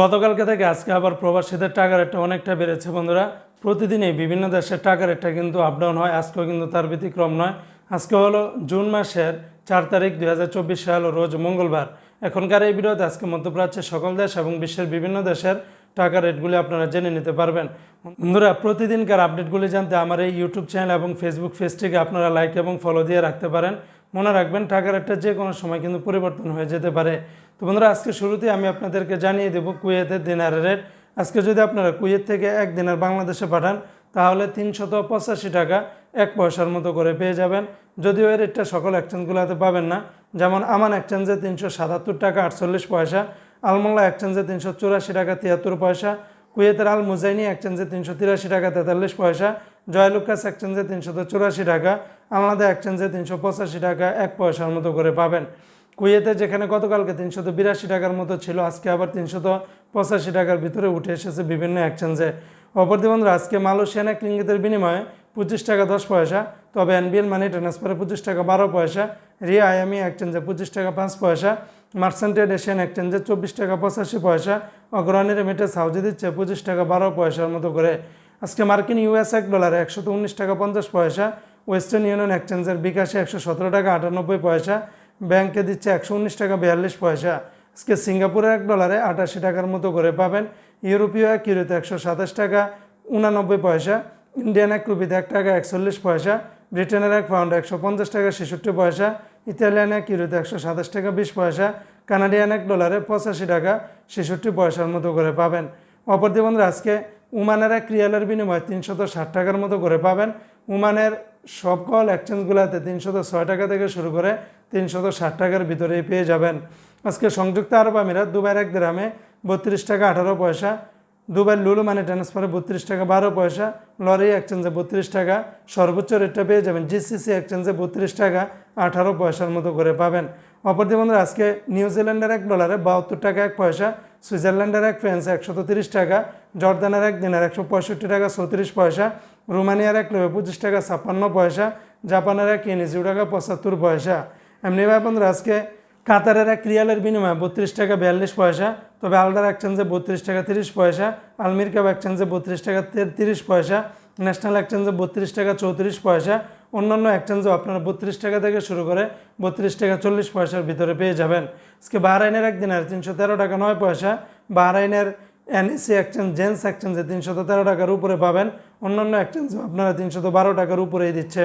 গতকালকে থেকে আজকে আবার প্রবাসীদের টাকা রেটটা অনেকটা বেড়েছে, বন্ধুরা। প্রতিদিনই বিভিন্ন দেশের টাকা রেটটা কিন্তু আপ ডাউন হয়, আজকেও কিন্তু তার ব্যতিক্রম নয়। আজকে হলো জুন মাসের চার তারিখ দুই হাজার চব্বিশ সাল, রোজ মঙ্গলবার। এখনকার এই ভিডিওতে আজকে মধ্যপ্রাচ্যের সকল দেশ এবং বিশ্বের বিভিন্ন দেশের টাকা রেটগুলি আপনারা জেনে নিতে পারবেন। বন্ধুরা, প্রতিদিনকার আপডেটগুলি জানতে আমার এই ইউটিউব চ্যানেল এবং ফেসবুক পেজটিকে আপনারা লাইক এবং ফলো দিয়ে রাখতে পারেন। মনে রাখবেন, টাকার রেটটা যে কোনো সময় কিন্তু পরিবর্তন হয়ে যেতে পারে। তো বন্ধুরা, আজকে শুরুতেই আমি আপনাদেরকে জানিয়ে দেব কুয়েতের দিনারের রেট আজকে যদি আপনারা কুয়েত থেকে এক দিনের বাংলাদেশে পাঠান, তাহলে তিনশত পঁচাশি টাকা এক পয়সার মতো করে পেয়ে যাবেন। যদিও এই রেটটা সকল এক্সচেঞ্জগুলোতে পাবেন না। যেমন আমান এক্সচেঞ্জে তিনশো সাতাত্তর টাকা, আটচল্লিশ পয়সা। আলমোল্লা এক্সচেঞ্জে তিনশো চুরাশি টাকা, তিয়াত্তর পয়সা। কুয়েতের আল মুজাইনি এক্সচেঞ্জে তিনশো তিরাশি টাকা, তেতাল্লিশ পয়সা। জয়লুকাস এক্সচেঞ্জে তিনশত চুরাশি টাকা আলাদা এক্সচেঞ্জে তিনশো পঁচাশি টাকা, এক পয়সার মতো করে পাবেন। কুয়েতে যেখানে গতকালকে তিনশত বিরাশি টাকার মতো ছিল, আজকে আবার তিনশত পঁচাশি টাকার ভিতরে উঠে এসেছে বিভিন্ন এক্সচেঞ্জে অপরদি বন্ধুরা, আজকে মালয়েশিয়ান এক রিঙ্গিতের বিনিময়ে পঁচিশ টাকা দশ পয়সা, তবে এনবিএল মানি ট্রান্সফারে পঁচিশ টাকা বারো পয়সা, রিয়া আইএমই এক্সচেঞ্জে পঁচিশ টাকা পাঁচ পয়সা মার্সেন্টেড এশিয়ান এক্সচেঞ্জে চব্বিশ টাকা পঁচাশি পয়সা, অগ্রণী রেমিটে সাউজি দিচ্ছে পঁচিশ টাকা বারো পয়সার মতো করে। আজকে মার্কিন ইউএস এক ডলারে একশত উনিশ টাকা পঞ্চাশ পয়সা, ওয়েস্টার্ন ইউনিয়ন এক্সচেঞ্জের বিকাশে একশো সতেরো টাকা আটানব্বই পয়সা, ব্যাংকে দিচ্ছে একশো উনিশ টাকা বিয়াল্লিশ পয়সা। আজকে সিঙ্গাপুরে এক ডলারে আটাশি টাকার মতো করে পাবেন, ইউরোপীয় এক ইউরোতে একশো সাতাশ টাকা উনানব্বই পয়সা, ইন্ডিয়ান এক রুপিতে এক টাকা একচল্লিশ পয়সা, ব্রিটেনের এক পাউন্ড একশো পঞ্চাশ টাকা ছেষট্টি পয়সা, ইতালিয়ান এক ইউরোতে একশো সাতাশ টাকা বিশ পয়সা, কানাডিয়ান এক ডলারে পঁচাশি টাকা ছেষট্টি পয়সার মতো করে পাবেন। অপরদি বন্ধুরা, আজকে উমানের এক রিয়ালের বিনিময়ে তিনশত ষাট টাকার মতো করে পাবেন। উমানের সকল এক্সচেঞ্জগুলোতে তিনশত ছয় টাকা থেকে শুরু করে তিনশত ষাট টাকার ভিতরেই পেয়ে যাবেন। আজকে সংযুক্ত আরব আমিরাত দুবাইয়ের এক গ্রামে বত্রিশ টাকা আঠারো পয়সা দুবাই লুলু মানি ট্রান্সফারে বত্রিশ টাকা বারো পয়সা, লরি এক্সচেঞ্জে বত্রিশ টাকা, সর্বোচ্চ রেটটা পেয়ে যাবেন জিসিসি এক্সচেঞ্জে বত্রিশ টাকা আঠারো পয়সার মতো করে পাবেন। অপরদি বন্ধুরা, আজকে নিউজিল্যান্ডের এক ডলারে বাহাত্তর টাকা এক পয়সা সুইজারল্যান্ডের এক ফ্রেন্স একশত তিরিশ টাকা, জর্দানের এক দিনের একশো পঁয়ষট্টি টাকা, চৌত্রিশ পয়সা, রোমানিয়ার এক লেবে পঁচিশ টাকা, ছাপ্পান্ন পয়সা, জাপানের এক ইনিশু টাকা, পঁচাত্তর পয়সা। এমনি এমনিভাবে বন্ধুরা, আজকে কাতারের এক রিয়ালের বিনিময়ে বত্রিশ টাকা, বিয়াল্লিশ পয়সা, তবে আলদার এক্সচেঞ্জে বত্রিশ টাকা, তিরিশ পয়সা, আলমির কাপ এক্সচেঞ্জে বত্রিশ টাকা তিরিশ পয়সা, ন্যাশনাল এক্সচেঞ্জে বত্রিশ টাকা, চৌত্রিশ পয়সা অন্যান্য এক্সচেঞ্জেও আপনারা বত্রিশ টাকা থেকে শুরু করে বত্রিশ টাকা চল্লিশ পয়সার ভিতরে পেয়ে যাবেন। আজকে বাহরাইনের এক দিনের তিনশো তেরো টাকা নয় পয়সা। বাহরাইনের এনএসি এক্সচেঞ্জ জেন্স এক্সচেঞ্জে তিনশত তেরো টাকার উপরে পাবেন। অন্যান্য এক্সচেঞ্জও আপনারা তিনশত বারো টাকার উপরেই দিচ্ছে।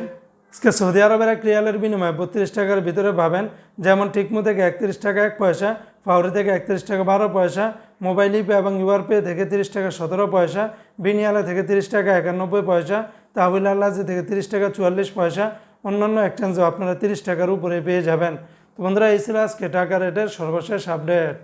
আজকে সৌদি আরবের এক রিয়ালের বিনিময়ে বত্রিশ টাকার ভিতরে পাবেন। যেমন টিকমো থেকে একত্রিশ টাকা এক পয়সা ফাউরি থেকে একত্রিশ টাকা বারো পয়সা, মোবাইল ইপে এবং ইউআর পে থেকে তিরিশ টাকা সতেরো পয়সা, বিনিয়ালা থেকে তিরিশ টাকা একানব্বই পয়সা তাহবিল আল্লাজি থেকে তিরিশ টাকা চুয়াল্লিশ পয়সা, অন্যান্য এক্সচেঞ্জও আপনারা তিরিশ টাকার উপরে পেয়ে যাবেন। তো বন্ধুরা, এই ছিল আজকে টাকা রেটের সর্বশেষ আপডেট